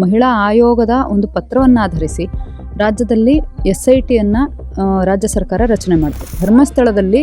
ಮಹಿಳಾ ಆಯೋಗದ ಒಂದು ಪತ್ರವನ್ನಾಧರಿಸಿ ರಾಜ್ಯದಲ್ಲಿ ಎಸ್ ಐ ಟಿಯನ್ನು ರಾಜ್ಯ ಸರ್ಕಾರ ರಚನೆ ಮಾಡಿತು ಧರ್ಮಸ್ಥಳದಲ್ಲಿ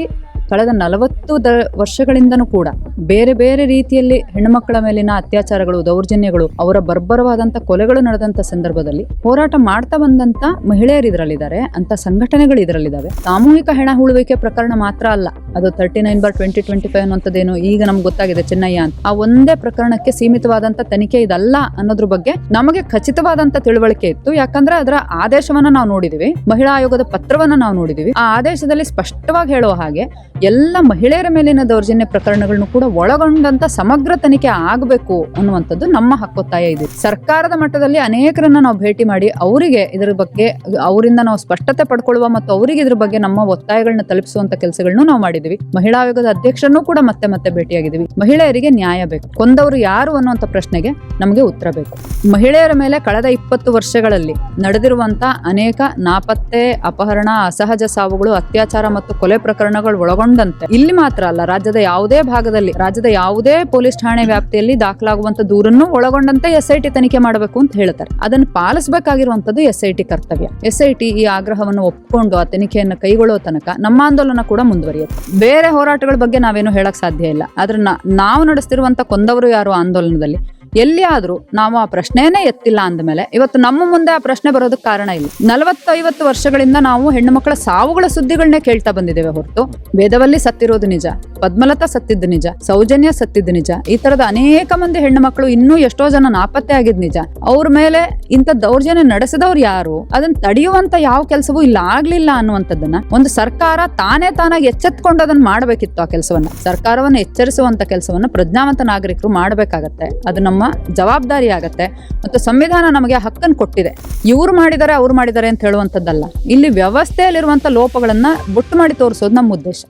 ಕಳೆದ ನಲವತ್ತು ದ ವರ್ಷಗಳಿಂದನೂ ಕೂಡ ಬೇರೆ ಬೇರೆ ರೀತಿಯಲ್ಲಿ ಹೆಣ್ಣುಮಕ್ಕಳ ಮೇಲಿನ ಅತ್ಯಾಚಾರಗಳು, ದೌರ್ಜನ್ಯಗಳು, ಅವರ ಬರ್ಬರವಾದಂಥ ಕೊಲೆಗಳು ನಡೆದಂಥ ಸಂದರ್ಭದಲ್ಲಿ ಹೋರಾಟ ಮಾಡ್ತಾ ಬಂದಂಥ ಮಹಿಳೆಯರು ಇದರಲ್ಲಿದ್ದಾರೆ ಅಂತ ಸಂಘಟನೆಗಳು ಇದರಲ್ಲಿದ್ದಾವೆ ಸಾಮೂಹಿಕ ಹೆಣ ಹೂಳುವಿಕೆ ಪ್ರಕರಣ ಮಾತ್ರ ಅಲ್ಲ ಅದು thirty nine bar twenty twenty five ಅನ್ನೋಂಥದ್ದೇನು ಈಗ ನಮ್ಗೆ ಗೊತ್ತಾಗಿದೆ ಚೆನ್ನಯ್ಯ ಅಂತ. ಆ ಒಂದೇ ಪ್ರಕರಣಕ್ಕೆ ಸೀಮಿತವಾದಂತ ತನಿಖೆ ಇದಲ್ಲ ಅನ್ನೋದ್ರ ಬಗ್ಗೆ ನಮಗೆ ಖಚಿತವಾದಂತ ತಿಳುವಳಿಕೆ ಇತ್ತು. ಯಾಕಂದ್ರೆ ಅದರ ಆದೇಶವನ್ನ ನಾವು ನೋಡಿದೀವಿ, ಮಹಿಳಾ ಆಯೋಗದ ಪತ್ರವನ್ನ ನಾವು ನೋಡಿದೀವಿ. ಆ ಆದೇಶದಲ್ಲಿ ಸ್ಪಷ್ಟವಾಗಿ ಹೇಳುವ ಹಾಗೆ ಎಲ್ಲ ಮಹಿಳೆಯರ ಮೇಲಿನ ದೌರ್ಜನ್ಯ ಪ್ರಕರಣಗಳನ್ನು ಕೂಡ ಒಳಗೊಂಡಂತ ಸಮಗ್ರ ತನಿಖೆ ಆಗಬೇಕು ಅನ್ನುವಂಥದ್ದು ನಮ್ಮ ಹಕ್ಕೊತ್ತಾಯ ಇದೆ. ಸರ್ಕಾರದ ಮಟ್ಟದಲ್ಲಿ ಅನೇಕರನ್ನ ನಾವು ಭೇಟಿ ಮಾಡಿ ಅವರಿಗೆ ಇದರ ಬಗ್ಗೆ, ಅವರಿಂದ ನಾವು ಸ್ಪಷ್ಟತೆ ಪಡ್ಕೊಳ್ಳುವ ಮತ್ತು ಅವರಿಗೆ ಇದ್ರ ಬಗ್ಗೆ ನಮ್ಮ ಒತ್ತಾಯಗಳನ್ನ ತಲುಪಿಸುವಂತ ಕೆಲಸಗಳನ್ನು ನಾವು ಮಾಡಿದೀವಿ. ಮಹಿಳಾ ಆಯೋಗದ ಅಧ್ಯಕ್ಷರನ್ನು ಕೂಡ ಮತ್ತೆ ಮತ್ತೆ ಭೇಟಿಯಾಗಿದ್ದೀವಿ ಮಹಿಳೆಯರಿಗೆ ನ್ಯಾಯ ಬೇಕು. ಕೊಂದವರು ಯಾರು ಅನ್ನುವಂತ ಪ್ರಶ್ನೆಗೆ ನಮಗೆ ಉತ್ತರ ಬೇಕು. ಮಹಿಳೆಯರ ಮೇಲೆ ಕಳೆದ ಇಪ್ಪತ್ತು ವರ್ಷಗಳಲ್ಲಿ ನಡೆದಿರುವಂತ ಅನೇಕ ನಾಪತ್ತೆ, ಅಪಹರಣ, ಅಸಹಜ ಸಾವುಗಳು, ಅತ್ಯಾಚಾರ ಮತ್ತು ಕೊಲೆ ಪ್ರಕರಣಗಳು ಒಳಗೊಂಡಂತೆ ಇಲ್ಲಿ ಮಾತ್ರ ಅಲ್ಲ, ರಾಜ್ಯದ ಯಾವುದೇ ಭಾಗದಲ್ಲಿ, ರಾಜ್ಯದ ಯಾವುದೇ ಪೊಲೀಸ್ ಠಾಣೆ ವ್ಯಾಪ್ತಿಯಲ್ಲಿ ದಾಖಲಾಗುವಂತ ದೂರನ್ನು ಒಳಗೊಂಡಂತೆ ಎಸ್ಐಟಿ ತನಿಖೆ ಮಾಡಬೇಕು ಅಂತ ಹೇಳ್ತಾರೆ. ಅದನ್ನು ಪಾಲಿಸಬೇಕಾಗಿರುವಂತದ್ದು ಎಸ್ಐಟಿ ಕರ್ತವ್ಯ. ಎಸ್ಐಟಿ ಈ ಆಗ್ರಹವನ್ನು ಒಪ್ಪಿಕೊಂಡು ಆ ತನಿಖೆಯನ್ನು ಕೈಗೊಳ್ಳೋ ತನಕ ನಮ್ಮ ಆಂದೋಲನ ಕೂಡ ಮುಂದುವರಿಯುತ್ತೆ. ಬೇರೆ ಹೋರಾಟಗಳ ಬಗ್ಗೆ ನಾವೇನು ಹೇಳಕ್ ಸಾಧ್ಯ ಇಲ್ಲ. ಆದ್ರೆ ನಾವು ನಡೆಸ್ತಿರುವಂತ ಕೊಂದವರು ಯಾರು ಆಂದೋಲನದಲ್ಲಿ? ಎಲ್ಲಿಯಾದ್ರೂ ನಾವು ಆ ಪ್ರಶ್ನೆನೇ ಎತ್ತಿಲ್ಲ ಅಂದಮೇಲೆ ಇವತ್ತು ನಮ್ಮ ಮುಂದೆ ಆ ಪ್ರಶ್ನೆ ಬರೋದಕ್ಕೆ ಕಾರಣ ಇಲ್ಲ. ನಲವತ್ತೈವತ್ತು ವರ್ಷಗಳಿಂದ ನಾವು ಹೆಣ್ಣು ಮಕ್ಕಳ ಸಾವುಗಳ ಸುದ್ದಿಗಳನ್ನೇ ಕೇಳ್ತಾ ಬಂದಿದ್ದೇವೆ ಹೊರತು. ವೇದವಲ್ಲಿ ಸತ್ತಿರೋದು ನಿಜ, ಪದ್ಮಲತಾ ಸತ್ತಿದ್ದು ನಿಜ, ಸೌಜನ್ಯ ಸತ್ತಿದ್ದು ನಿಜ, ಈ ತರದ ಅನೇಕ ಮಂದಿ ಹೆಣ್ಣು ಮಕ್ಕಳು ಇನ್ನೂ ಎಷ್ಟೋ ಜನ ನಾಪತ್ತೆ ಆಗಿದ್ ನಿಜ. ಅವ್ರ ಮೇಲೆ ಇಂಥ ದೌರ್ಜನ್ಯ ನಡೆಸಿದವ್ರು ಯಾರು? ಅದನ್ನ ತಡೆಯುವಂತ ಯಾವ ಕೆಲಸವೂ ಇಲ್ಲ, ಆಗ್ಲಿಲ್ಲ ಅನ್ನುವಂಥದ್ದನ್ನ ಒಂದು ಸರ್ಕಾರ ತಾನೇ ತಾನಾಗಿ ಎಚ್ಚೆತ್ಕೊಂಡು ಅದನ್ನ ಮಾಡಬೇಕಿತ್ತು ಆ ಕೆಲಸವನ್ನ. ಸರ್ಕಾರವನ್ನು ಎಚ್ಚರಿಸುವಂತ ಕೆಲಸವನ್ನ ಪ್ರಜ್ಞಾವಂತ ನಾಗರಿಕರು ಮಾಡಬೇಕಾಗತ್ತೆ. ಅದು ನಮ್ಮ ಜವಾಬ್ದಾರಿ ಆಗತ್ತೆ. ಮತ್ತು ಸಂವಿಧಾನ ನಮಗೆ ಹಕ್ಕನ್ನು ಕೊಟ್ಟಿದೆ. ಇವ್ರು ಮಾಡಿದ್ದಾರೆ ಅವ್ರು ಮಾಡಿದ್ದಾರೆ ಅಂತ ಹೇಳುವಂಥದ್ದಲ್ಲ. ಇಲ್ಲಿ ವ್ಯವಸ್ಥೆಯಲ್ಲಿರುವಂಥ ಲೋಪಗಳನ್ನು ಬುಟ್ಟು ಮಾಡಿ ತೋರಿಸೋದು ನಮ್ಮ ಉದ್ದೇಶ.